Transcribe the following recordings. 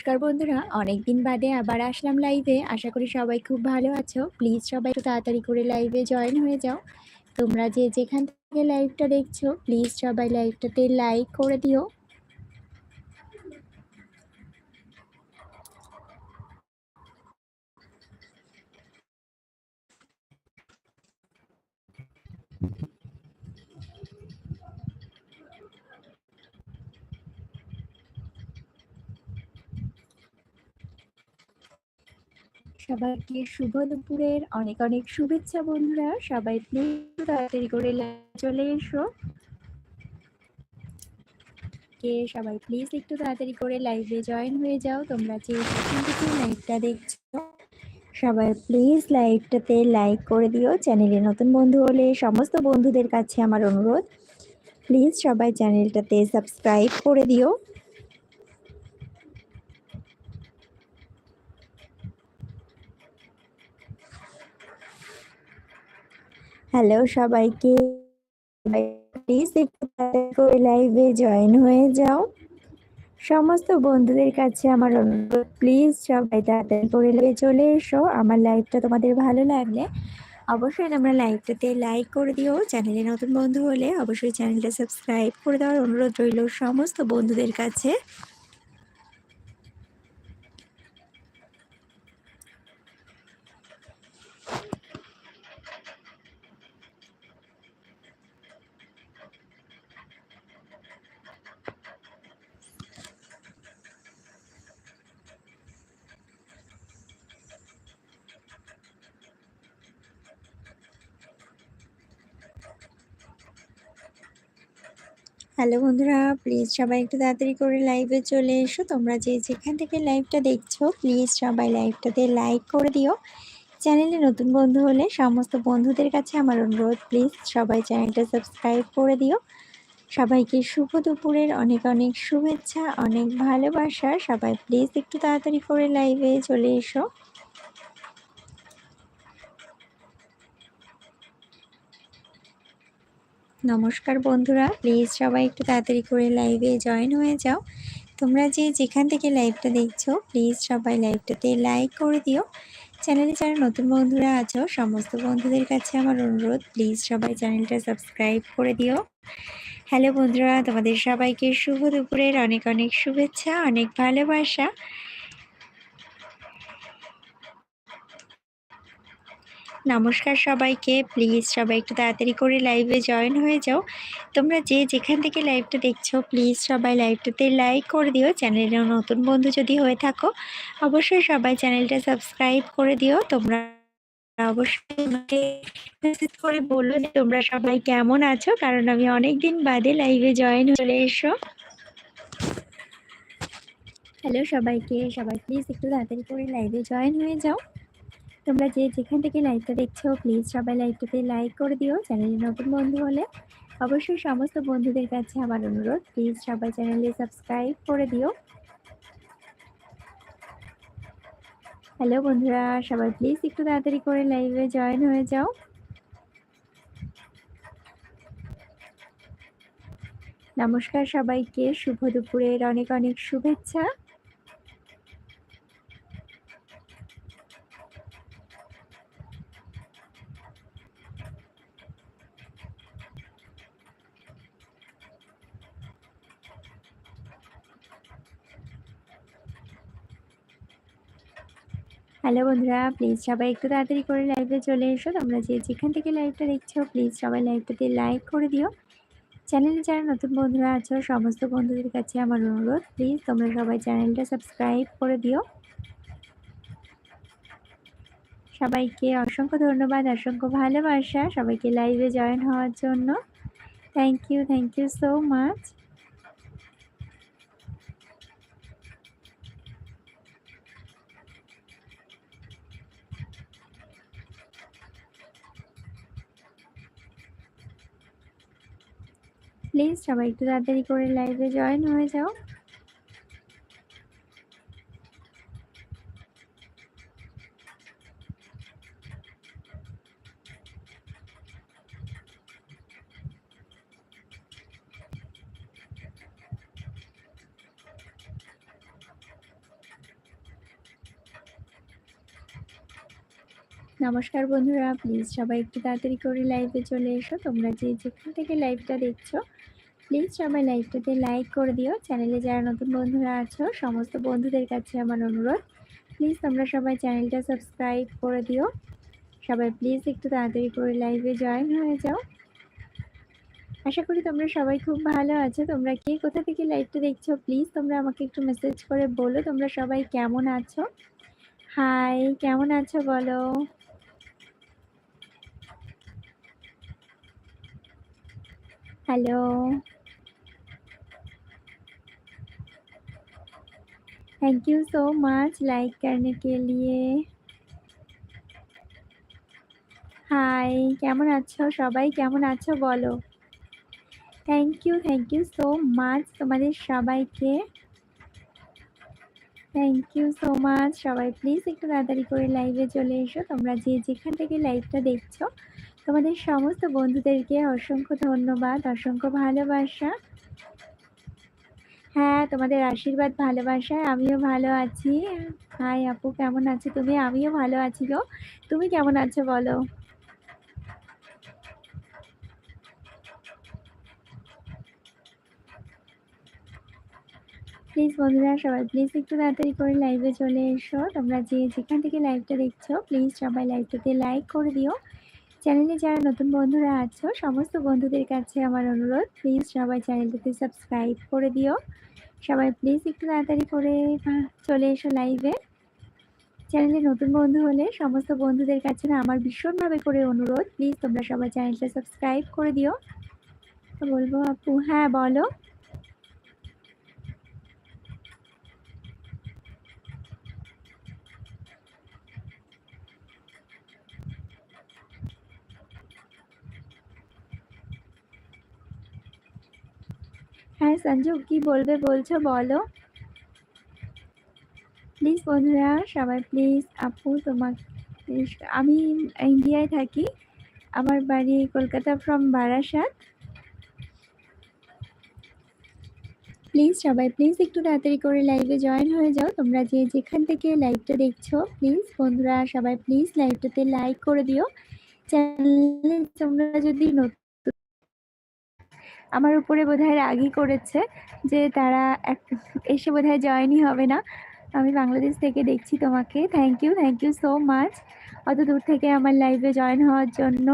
নমস্কার বন্ধুরা, অনেকদিন বাদে আবার আসলাম লাইভে আশা করি সবাই খুব ভালো আছো। প্লিজ সবাই একটু তাড়াতাড়ি করে লাইভে জয়েন হয়ে যাও। তোমরা যে যেখান থেকে লাইভটা দেখছ প্লিজ সবাই লাইভটাতে লাইক করে দিও। সবাইকে শুভ দুপুরের অনেক অনেক শুভেচ্ছা বন্ধুরা। সবাই প্লিজ তাড়াতাড়ি করে চলে এসো। কে সবাই প্লিজ একটু তাড়াতাড়ি করে লাইভে জয়েন হয়ে যাও। তোমরা যে লাইভটা দেখছ, সবাই প্লিজ লাইভটাতে লাইক করে দিও। চ্যানেলে নতুন বন্ধু হলে সমস্ত বন্ধুদের কাছে আমার অনুরোধ। প্লিজ সবাই চ্যানেলটাতে সাবস্ক্রাইব করে দিও। হ্যালো সবাইকে। প্লিজ একটু করে লাইভে জয়েন হয়ে যাও। সমস্ত বন্ধুদের কাছে আমার অনুরোধ প্লিজ সবাই তাড়াতাড়ি করে লাইভে চলে এসো। আমার লাইভটা তোমাদের ভালো লাগলে অবশ্যই তোমরা লাইভটাতে লাইক করে দিও। চ্যানেলে নতুন বন্ধু হলে অবশ্যই চ্যানেলটা সাবস্ক্রাইব করে দেওয়ার অনুরোধ রইল সমস্ত বন্ধুদের কাছে। হ্যালো বন্ধুরা প্লিজ সবাই একটু তাড়াতাড়ি করে লাইভে চলে এসো। তোমরা যে যেখান থেকে লাইভটা দেখছ প্লিজ সবাই লাইভটাতে লাইক করে দিও। চ্যানেলে নতুন বন্ধু হলে সমস্ত বন্ধুদের কাছে আমার অনুরোধ প্লিজ সবাই চ্যানেলটা সাবস্ক্রাইব করে দিও। সবাইকে শুভ দুপুরের অনেক অনেক শুভেচ্ছা, অনেক ভালোবাসা। সবাই প্লিজ একটু তাড়াতাড়ি করে লাইভে চলে এসো। নমস্কার বন্ধুরা প্লিজ সবাই একটু তাড়াতাড়ি করে লাইভে জয়েন হয়ে যাও। তোমরা যে যেখান থেকে লাইভটা দেখছ প্লিজ সবাই লাইভটাতে লাইক করে দিও। চ্যানেলে যারা নতুন বন্ধুরা আছো, সমস্ত বন্ধুদের কাছে আমার অনুরোধ প্লিজ সবাই চ্যানেলটা সাবস্ক্রাইব করে দিও। হ্যালো বন্ধুরা, তোমাদের সবাইকে শুভ দুপুরের অনেক অনেক শুভেচ্ছা, অনেক ভালোবাসা। নমস্কার সবাইকে। প্লিজ সবাই একটু তাড়াতাড়ি করে লাইভে জয়েন হয়ে যাও। তোমরা যে যেখান থেকে লাইভটা দেখছ প্লিজ সবাই লাইভটাতে লাইক করে দিও। চ্যানেলের নতুন বন্ধু যদি হয়ে থাকো, অবশ্যই সবাই চ্যানেলটা সাবস্ক্রাইব করে দিও। তোমরা অবশ্যই মেসেজ করে বলল যে তোমরা সবাই কেমন আছো, কারণ আমি অনেক দিন বাদে লাইভে জয়েন চলে এসো। হ্যালো সবাইকে, সবাই প্লিজ একটু তাড়াতাড়ি করে লাইভে জয়েন হয়ে যাও। তোমরা যে যেখান থেকে লাইভটা দেখছ প্লিজ সবাই লাইভটাতে লাইক করে দিও চ্যানেলে নতুন বন্ধু হলে অবশ্যই সমস্ত বন্ধুদের কাছে আমার অনুরোধ প্লিজ সবাই চ্যানেলে সাবস্ক্রাইব করে দিও। হ্যালো বন্ধুরা, সবাই প্লিজ একটু তাড়াতাড়ি করে লাইভে জয়েন হয়ে যাও। নমস্কার সবাইকে, শুভ দুপুরের অনেক অনেক শুভেচ্ছা। হ্যালো বন্ধুরা প্লিজ সবাই একটু তাড়াতাড়ি করে লাইভে চলে এসো। তোমরা যে যেখান থেকে লাইভটা দেখছ প্লিজ সবাই লাইভটাতে লাইক করে দিও। চ্যানেলে যারা নতুন বন্ধুরা আছো, সমস্ত বন্ধুদের কাছে আমার অনুরোধ প্লিজ তোমরা সবাই চ্যানেলটা সাবস্ক্রাইব করে দিও। সবাইকে অসংখ্য ধন্যবাদ, অসংখ্য ভালোবাসা। সবাইকে লাইভে জয়েন হওয়ার জন্য। Thank you thank you so much please সবাই একটু তাড়াতাড়ি করে লাইভে জয়েন হয়ে যাও। নমস্কার বন্ধুরা প্লিজ সবাই একটু তাড়াতাড়ি করে লাইভে চলে এসো। তোমরা যে যেখান থেকে লাইভটা দেখছ প্লিজ সবাই লাইভটাতে লাইক করে দিও। চ্যানেলে যারা নতুন বন্ধুরা আছো, সমস্ত বন্ধুদের কাছে আমার অনুরোধ। প্লিজ তোমরা সবাই চ্যানেলটা সাবস্ক্রাইব করে দিও। সবাই প্লিজ একটু তাড়াতাড়ি করে লাইভে জয়েন হয়ে যাও। আশা করি তোমরা সবাই খুব ভালো আছো। তোমরা কে কোথা থেকে লাইভটা দেখছ প্লিজ তোমরা আমাকে একটু মেসেজ করে বলো। তোমরা সবাই কেমন আছো? হাই কেমন আছো বলো? Hello thank you so much like करने के लिए হাই কেমন আছো সবাই কেমন আছো বলো thank you thank you so much তোমাদের সবাইকে থ্যাংক ইউ সো মাচ সবাই প্লিজ একটু তাড়াতাড়ি করে লাইভে চলে এসো তোমরা যে যেখান থেকে লাইভটা দেখছো তোমাদের সমস্ত বন্ধুদেরকে অসংখ্য ধন্যবাদ অসংখ্য ভালোবাসা হ্যাঁ তোমাদের আশীর্বাদ, ভালোবাসায় আমিও ভালো আছি। হাই আপু, কেমন আছো তুমি? আমিও ভালো আছি গো। তুমি কেমন আছো বলো? প্লিজ বন্ধুরা, সবাই প্লিজ একটু তাড়াতাড়ি করে লাইভে চলে এসো। তোমরা যে যেখান থেকে লাইভটা দেখছ প্লিজ সবাই লাইভটাতে লাইক করে দিও। চ্যানেলে যারা নতুন বন্ধুরা আছো, সমস্ত বন্ধুদের কাছে আমার অনুরোধ প্লিজ সবাই চ্যানেলটাতে সাবস্ক্রাইব করে দিও। সবাই প্লিজ একটু তাড়াতাড়ি করে চলে এসো লাইভে চ্যানেলে নতুন বন্ধু হলে সমস্ত বন্ধুদের কাছে না আমার ভীষণভাবে করে অনুরোধ প্লিজ তোমরা সবাই চ্যানেলটা সাবস্ক্রাইব করে দিও। বলব আপু হ্যাঁ বলো। সঞ্জু, কি বলবে বলছো বলো। প্লিজ বন্ধুরা, সবাই প্লিজ আপু তোমার আমি ইন্ডিয়ায় থাকি। আমার বাড়ি কলকাতা ফ্রম বারাসাত। প্লিজ সবাই প্লিজ একটু তাড়াতাড়ি করে লাইভে জয়েন হয়ে যাও। তোমরা যে যেখান থেকে লাইভটা দেখছ প্লিজ বন্ধুরা সবাই প্লিজ লাইভটাতে লাইক করে দিও। চ্যানেলে তোমরা যদি নতুন আমার উপরে বোধহয় রাগই করেছে যে তারা এক, এসে বোধহয় জয়েনই হবে না। আমি বাংলাদেশ থেকে দেখছি তোমাকে। Thank you thank you so much অত দূর থেকে আমার লাইভে জয়েন হওয়ার জন্য।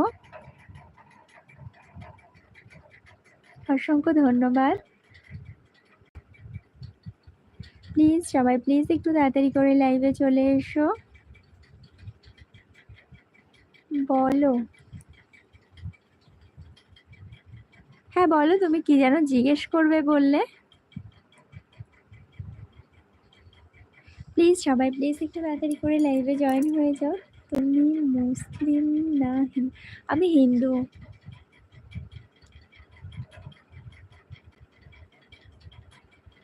অসংখ্য ধন্যবাদ। প্লিজ সবাই প্লিজ একটু তাড়াতাড়ি করে লাইভে চলে এসো। বলো। হ্যাঁ বলো তুমি কি যেন জিজ্ঞেস করবে বললে। প্লিজ সবাই প্লিজ একটু তাড়াতাড়ি করে লাইভে জয়েন হয়ে যাও। তুমি মুসলিম না আমি হিন্দু।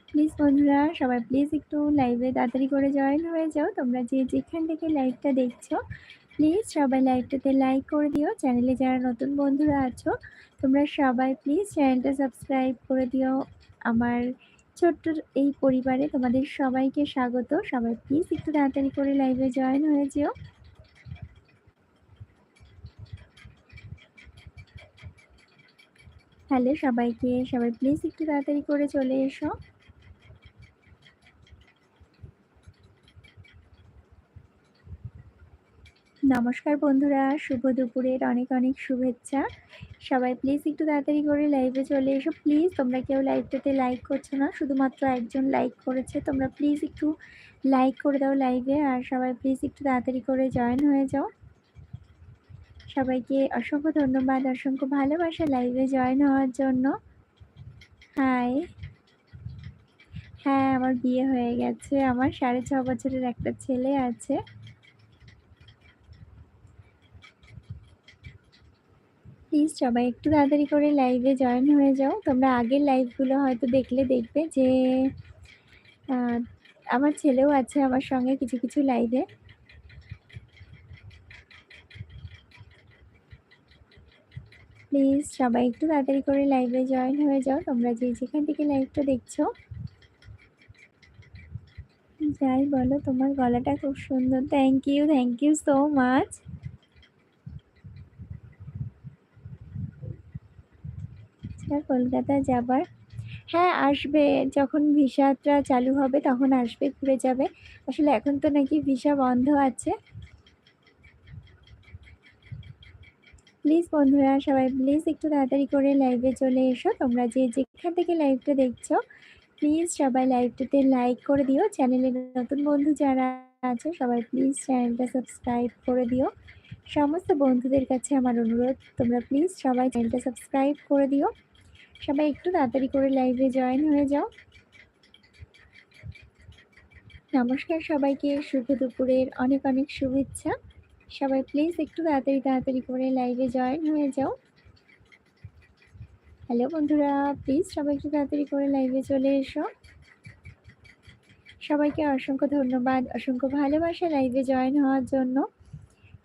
প্লিজ বন্ধুরা, সবাই প্লিজ একটু লাইভে তাড়াতাড়ি করে জয়েন হয়ে যাও। তোমরা যে যেখান থেকে লাইভটা দেখছ প্লিজ সবাই লাইভটাতে লাইক করে দিও। চ্যানেলে যারা নতুন বন্ধুরা আছো, তোমরা সবাই প্লিজ চ্যানেলটা সাবস্ক্রাইব করে দিও। আমার ছোট্ট এই পরিবারে তোমাদের সবাইকে স্বাগত। সবাই প্লিজ একটু তাড়াতাড়ি করে লাইভে জয়েন হয়ে যেও। হ্যালো সবাইকে, সবাই প্লিজ একটু তাড়াতাড়ি করে চলে এসো। নমস্কার বন্ধুরা, শুভ দুপুরের অনেক অনেক শুভেচ্ছা। সবাই প্লিজ একটু তাড়াতাড়ি করে লাইভে চলে এসো। প্লিজ তোমরা কেউ লাইভটাতে লাইক করছ না, শুধুমাত্র একজন লাইক করেছে, তোমরা প্লিজ একটু লাইক করে দাও লাইভে আর সবাই প্লিজ একটু তাড়াতাড়ি করে জয়েন হয়ে যাও। সবাইকে অসংখ্য ধন্যবাদ, অসংখ্য ভালোবাসা লাইভে জয়েন হওয়ার জন্য। হাই হ্যাঁ আমার বিয়ে হয়ে গেছে, আমার সাড়ে ছ বছরের একটা ছেলে আছে। প্লিজ সবাই একটু তাড়াতাড়ি করে লাইভে জয়েন হয়ে যাও। তোমরা আগের লাইভগুলো হয়তো দেখলে দেখবে যে আমার ছেলেও আছে আমার সঙ্গে কিছু কিছু লাইভে প্লিজ সবাই একটু তাড়াতাড়ি করে লাইভে জয়েন হয়ে যাও। তোমরা যে যেখান থেকে লাইভটা দেখছ। যাই বলো, তোমার গলাটা খুব সুন্দর। Thank you thank you so much নমস্কার কলকাতা যাবার। হ্যাঁ আসবে। যখন ভিসাটা চালু হবে তখন আসবে, ঘুরে যাবে। আসলে এখন তো নাকি ভিসা বন্ধ আছে। প্লিজ বন্ধুরা, সবাই প্লিজ একটু তাড়াতাড়ি করে লাইভে চলে এসো। তোমরা যে যেখান থেকে লাইভটা দেখছ প্লিজ সবাই লাইভটাতে লাইক করে দিও। চ্যানেলের নতুন বন্ধু যারা আছে, সবাই প্লিজ চ্যানেলটা সাবস্ক্রাইব করে দিও। সমস্ত বন্ধুদের কাছে আমার অনুরোধ, তোমরা প্লিজ সবাই চ্যানেলটা সাবস্ক্রাইব করে দিও। সবাই একটু তাড়াতাড়ি করে লাইভে জয়েন হয়ে যাও। নমস্কার সবাইকে, শুভ দুপুরের অনেক অনেক শুভেচ্ছা। সবাই প্লিজ একটু তাড়াতাড়ি তাড়াতাড়ি করে লাইভে জয়েন হয়ে যাও। হ্যালো বন্ধুরা প্লিজ সবাই একটু তাড়াতাড়ি করে লাইভে চলে এসো। সবাইকে অসংখ্য ধন্যবাদ, অসংখ্য ভালোবাসা লাইভে জয়েন হওয়ার জন্য।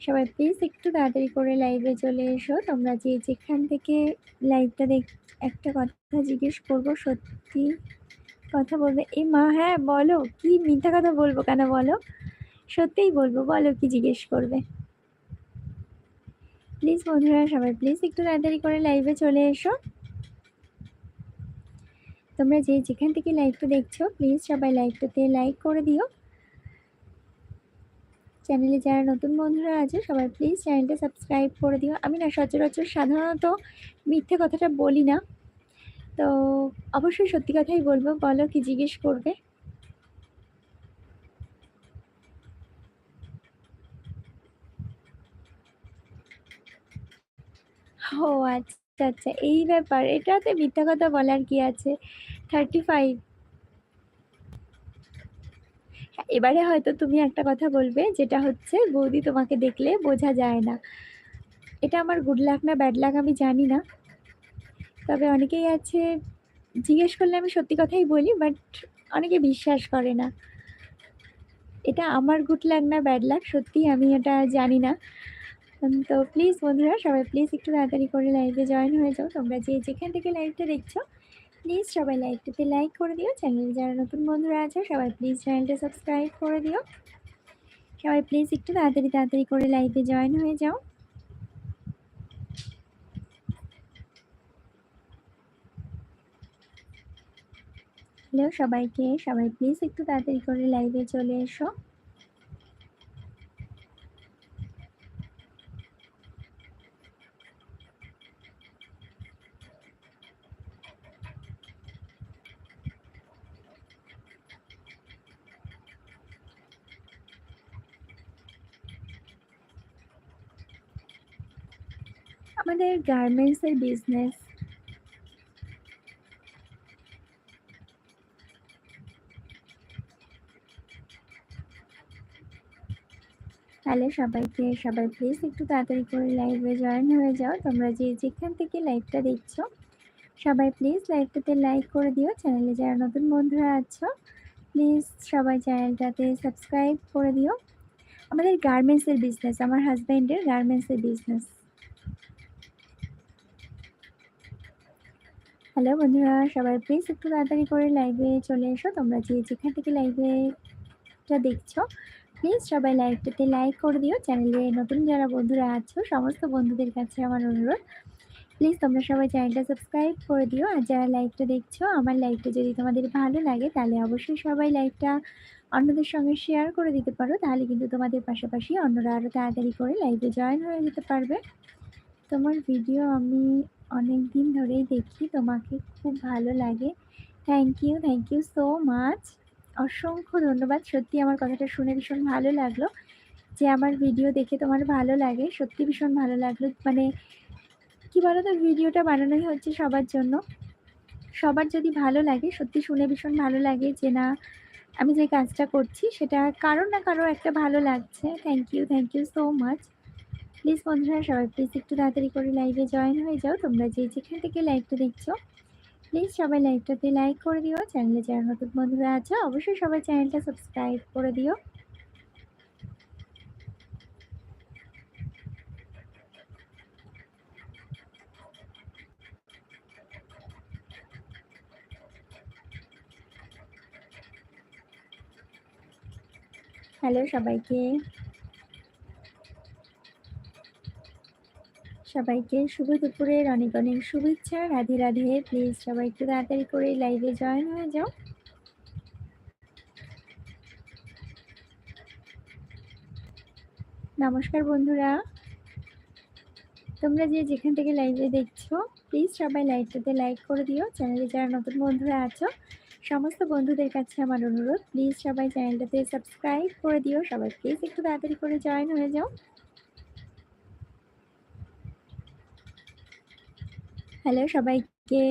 সবাই প্লিজ একটু তাড়াতাড়ি করে লাইভে চলে এসো। তোমরা যে যেখান থেকে লাইভটা দেখ, একটা কথা জিজ্ঞেস করব, সত্যি কথা বলবে? এই মা হ্যাঁ বলো, কি মিথ্যা কথা বলব কেন বলো? সত্যিই বলব, বলো কি জিজ্ঞেস করবে? প্লিজ বন্ধুরা, সবাই প্লিজ একটু তাড়াতাড়ি করে লাইভে চলে এসো। তোমরা যে যেখান থেকে লাইভটা দেখছ প্লিজ সবাই লাইভটাতে লাইক করে দিও। চ্যানেলে যারা নতুন বন্ধুরা আছে, সবাই প্লিজ চ্যানেলটা সাবস্ক্রাইব করে দিও। আমি না সচরাচর সাধারণত মিথ্যে কথাটা বলি না। তো অবশ্যই সত্যি কথাই বলব, বলো কি জিজ্ঞেস করবে? ও আচ্ছা আচ্ছা এই ব্যাপার, এটাতে মিথ্যা কথা বলার কি আছে? থার্টি ফাইভ এবারে হয়তো তুমি একটা কথা বলবে, যেটা হচ্ছে বৌদি তোমাকে দেখলে বোঝা যায় না। এটা আমার গুড লাক না ব্যাড লাক আমি জানি না। তবে অনেকেই আছে, জিজ্ঞেস করলে আমি সত্যি কথাই বলি বাট অনেকে বিশ্বাস করে না। এটা আমার গুড লাক না ব্যাড লাক সত্যি আমি এটা জানি না। তো প্লিজ বন্ধুরা, সবাই প্লিজ একটু তাড়াতাড়ি করে লাইভে জয়েন হয়ে যাও। তোমরা যে যেখান থেকে লাইভটা দেখছ প্লিজ সবাই লাইভটাতে লাইক করে দিও। চ্যানেলে যারা নতুন বন্ধুরা আছে, সবাই প্লিজ চ্যানেলটা সাবস্ক্রাইব করে দিও। সবাই প্লিজ একটু তাড়াতাড়ি তাড়াতাড়ি করে লাইভে জয়েন হয়ে যাও। হ্যালো সবাইকে, সবাই প্লিজ একটু তাড়াতাড়ি করে লাইভে চলে এসো। আমাদের গার্মেন্টসের বিজনেস তাহলে সবাইকে, সবাই প্লিজ একটু তাড়াতাড়ি করে লাইভে জয়েন হয়ে যাও। তোমরা যে যেখান থেকে লাইভটা দেখছ, সবাই প্লিজ লাইভটাতে লাইক করে দিও। চ্যানেলে যারা নতুন বন্ধুরা আছো প্লিজ সবাই চ্যানেলটাতে সাবস্ক্রাইব করে দিও। আমাদের গার্মেন্টসের বিজনেস আমার হাজব্যান্ডের গার্মেন্টসের বিজনেস হ্যালো বন্ধুরা, সবাই প্লিজ একটু তাড়াতাড়ি করে লাইভে চলে এসো। তোমরা যে যেখান থেকে লাইভেটা দেখছ প্লিজ সবাই লাইভটাতে লাইক করে দিও। চ্যানেলে নতুন যারা বন্ধুরা আছো, সমস্ত বন্ধুদের কাছে আমার অনুরোধ প্লিজ তোমরা সবাই চ্যানেলটা সাবস্ক্রাইব করে দিও। আর যারা লাইভটা দেখছ, আমার লাইভটা যদি তোমাদের ভালো লাগে, তাহলে অবশ্যই সবাই লাইভটা অন্যদের সঙ্গে শেয়ার করে দিতে পারো। তাহলে কিন্তু তোমাদের পাশাপাশি অন্যরা আরও তাড়াতাড়ি করে লাইভে জয়েন হয়ে যেতে পারবে। তোমার ভিডিও আমি অনেক দিন ধরেই দেখি তোমাকে খুব ভালো লাগে। Thank you thank you so much অসংখ্য ধন্যবাদ। সত্যি আমার কথাটা শুনে ভীষণ ভালো লাগল। যে আমার ভিডিও দেখে তোমার ভালো লাগে, সত্যি ভীষণ ভালো লাগল। মানে কী বলো তো ভিডিওটা বানানোই হচ্ছে সবার জন্য। সবার যদি ভালো লাগে, সত্যি শুনে ভীষণ ভালো লাগে যে না, আমি যে কাজটা করছি, সেটা কারও না কারও একটা ভালো লাগছে। Thank you thank you so much please বন্ধুরা, সবাই প্লিজ একটু তাড়াতাড়ি করে লাইভে জয়েন হয়ে যাও। তোমরা যে যেখান থেকে লাইভটা দেখছ প্লিজ সবাই লাইভটাতে লাইক করে দিও। চ্যানেলে যারা নতুন বন্ধুরা আছো, অবশ্যই সবাই চ্যানেলটা সাবস্ক্রাইব করে দিও। হ্যালো সবাইকে। সবাইকে শুভ দুপুরের অনেক অনেক শুভেচ্ছা। রাধে রাধে প্লিজ সবাই একটু তাড়াতাড়ি করে লাইভে জয়েন হয়ে যাও। নমস্কার বন্ধুরা। তোমরা যে যেখান থেকে লাইভে দেখছ প্লিজ সবাই লাইভটাতে লাইক করে দিও। চ্যানেলে যারা নতুন বন্ধুরা আছো, সমস্ত বন্ধুদের কাছে আমার অনুরোধ প্লিজ সবাই চ্যানেলটাতে সাবস্ক্রাইব করে দিও। সবাই প্লিজ একটু তাড়াতাড়ি করে জয়েন হয়ে যাও। হ্যালো সবাইকে।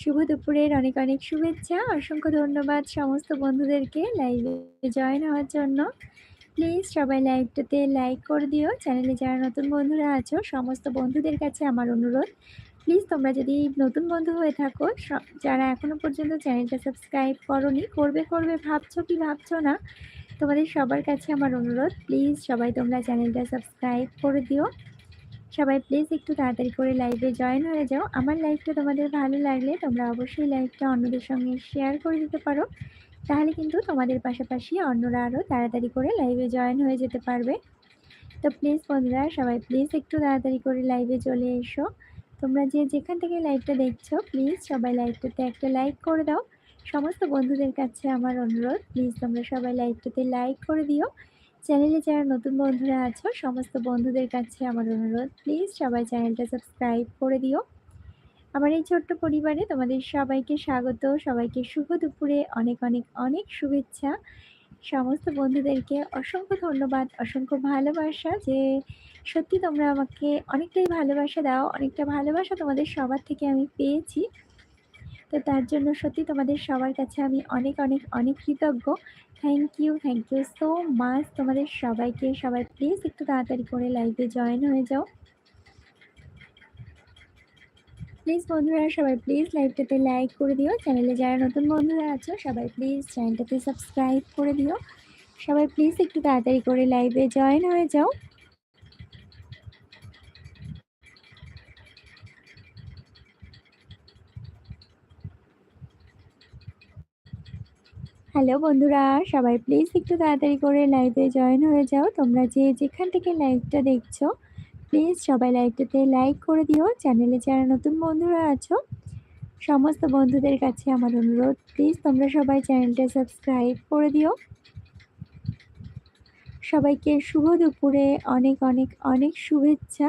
শুভ দুপুরের অনেক অনেক শুভেচ্ছা। অসংখ্য ধন্যবাদ সমস্ত বন্ধুদেরকে লাইভে জয়েন হওয়ার জন্য। প্লিজ সবাই লাইভটাতে লাইক করে দিও। চ্যানেলে যারা নতুন বন্ধুরা আছো, সমস্ত বন্ধুদের কাছে আমার অনুরোধ। প্লিজ তোমরা যদি নতুন বন্ধু হয়ে থাকো যারা এখনও পর্যন্ত চ্যানেলটা সাবস্ক্রাইব করনি, করবে করবে ভাবছ কি ভাবছ না, তোমাদের সবার কাছে আমার অনুরোধ। প্লিজ সবাই তোমরা চ্যানেলটা সাবস্ক্রাইব করে দিও। সবাই প্লিজ একটু তাড়াতাড়ি করে লাইভে জয়েন হয়ে যাও। আমার লাইভটা তোমাদের ভালো লাগলে তোমরা অবশ্যই লাইভটা অন্যদের সঙ্গে শেয়ার করে দিতে পারো। তাহলে কিন্তু তোমাদের পাশাপাশি অন্যরা আরও তাড়াতাড়ি করে লাইভে জয়েন হয়ে যেতে পারবে। তো প্লিজ বন্ধুরা, সবাই প্লিজ একটু তাড়াতাড়ি করে লাইভে চলে এসো। তোমরা যে যেখান থেকে লাইভটা দেখছ প্লিজ সবাই লাইভটাতে একটা লাইক করে দাও। সমস্ত বন্ধুদের কাছে আমার অনুরোধ প্লিজ তোমরা সবাই লাইভটাতে লাইক করে দিও। চ্যানেলে যারা নতুন বন্ধুরা আছো, সমস্ত বন্ধুদের কাছে আমার অনুরোধ প্লিজ সবাই চ্যানেলটা সাবস্ক্রাইব করে দিও। আমার এই ছোট্ট পরিবারে তোমাদের সবাইকে স্বাগত, সবাইকে শুভ দুপুরে অনেক অনেক অনেক শুভেচ্ছা। সমস্ত বন্ধুদেরকে অসংখ্য ধন্যবাদ, অসংখ্য ভালোবাসা যে সত্যি তোমরা আমাকে অনেকটাই ভালোবাসা দাও, অনেকটা ভালোবাসা তোমাদের সবার থেকে আমি পেয়েছি। তো তার জন্য সত্যি তোমাদের সবার কাছে আমি অনেক অনেক অনেক কৃতজ্ঞ। Thank you thank you so much তোমাদের সবাইকে। সবাই প্লিজ একটু তাড়াতাড়ি করে লাইভে জয়েন হয়ে যাও। প্লিজ বন্ধুরা, সবাই প্লিজ লাইভটাতে লাইক করে দিও। চ্যানেলে যারা নতুন বন্ধুরা আছো, সবাই প্লিজ চ্যানেলটাতে সাবস্ক্রাইব করে দিও। সবাই প্লিজ একটু তাড়াতাড়ি করে লাইভে জয়েন হয়ে যাও। হ্যালো বন্ধুরা, সবাই প্লিজ একটু তাড়াতাড়ি করে লাইভে জয়েন হয়ে যাও। তোমরা যে যেখান থেকে লাইভটা দেখছ প্লিজ সবাই লাইভটাতে লাইক করে দিও। চ্যানেলে যারা নতুন বন্ধুরা আছো, সমস্ত বন্ধুদের কাছে আমার অনুরোধ প্লিজ তোমরা সবাই চ্যানেলটা সাবস্ক্রাইব করে দিও। সবাইকে শুভ দুপুরে, অনেক অনেক অনেক শুভেচ্ছা।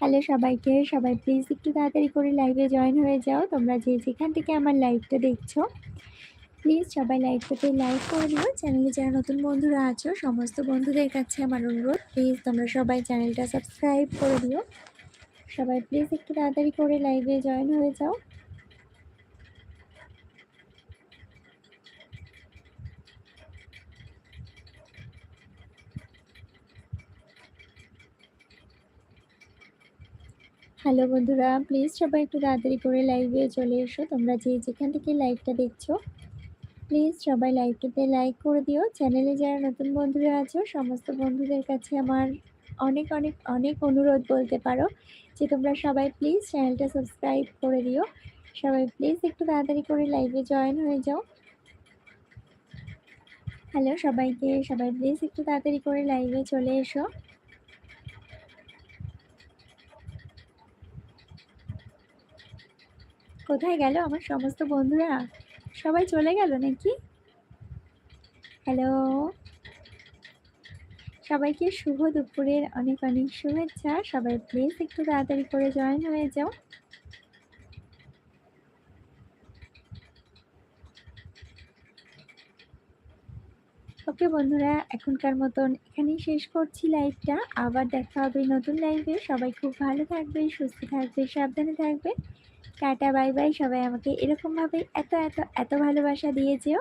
হ্যালো সবাইকে। সবাই প্লিজ একটু তাড়াতাড়ি করে লাইভে জয়েন হয়ে যাও। তোমরা যে যেখান থেকে আমার লাইভটা দেখছ প্লিজ সবাই লাইভটাতে লাইক করে দিও চ্যানেলে যারা নতুন বন্ধুরা আছো, সমস্ত বন্ধুদের কাছে আমার অনুরোধ প্লিজ তোমরা সবাই চ্যানেলটা সাবস্ক্রাইব করে দিও সবাই প্লিজ একটু তাড়াতাড়ি করে লাইভে জয়েন হয়ে যাও। হ্যালো বন্ধুরা প্লিজ সবাই একটু তাড়াতাড়ি করে লাইভে চলে এসো। তোমরা যে যেখান থেকে লাইভটা দেখছ প্লিজ সবাই লাইভটাতে লাইক করে দিও। চ্যানেলে যারা নতুন বন্ধুরা আছো, সমস্ত বন্ধুদের কাছে আমার অনেক অনেক অনেক অনুরোধ বলতে পারো যে তোমরা সবাই প্লিজ চ্যানেলটা সাবস্ক্রাইব করে দিও। সবাই প্লিজ একটু তাড়াতাড়ি করে লাইভে জয়েন হয়ে যাও। হ্যালো সবাইকে, সবাই প্লিজ একটু তাড়াতাড়ি করে লাইভে চলে এসো। কোথায় গেল? আমার সমস্ত বন্ধুরা? সবাই চলে গেল নাকি? হ্যালো সবাইকে শুভ দুপুরের অনেক অনেক শুভেচ্ছা। সবাই প্লিজ একটু তাড়াতাড়ি করে জয়েন হয়ে যাও। ওকে বন্ধুরা, এখনকার মতন এখানেই শেষ করছি লাইভটা আবার দেখা হবে নতুন লাইভে সবাই খুব ভালো থাকবে সুস্থ থাকবে সাবধানে থাকবে টাটা বাই বাই। সবাই আমাকে এরকমভাবে এত এত এত ভালোবাসা দিয়েছেও।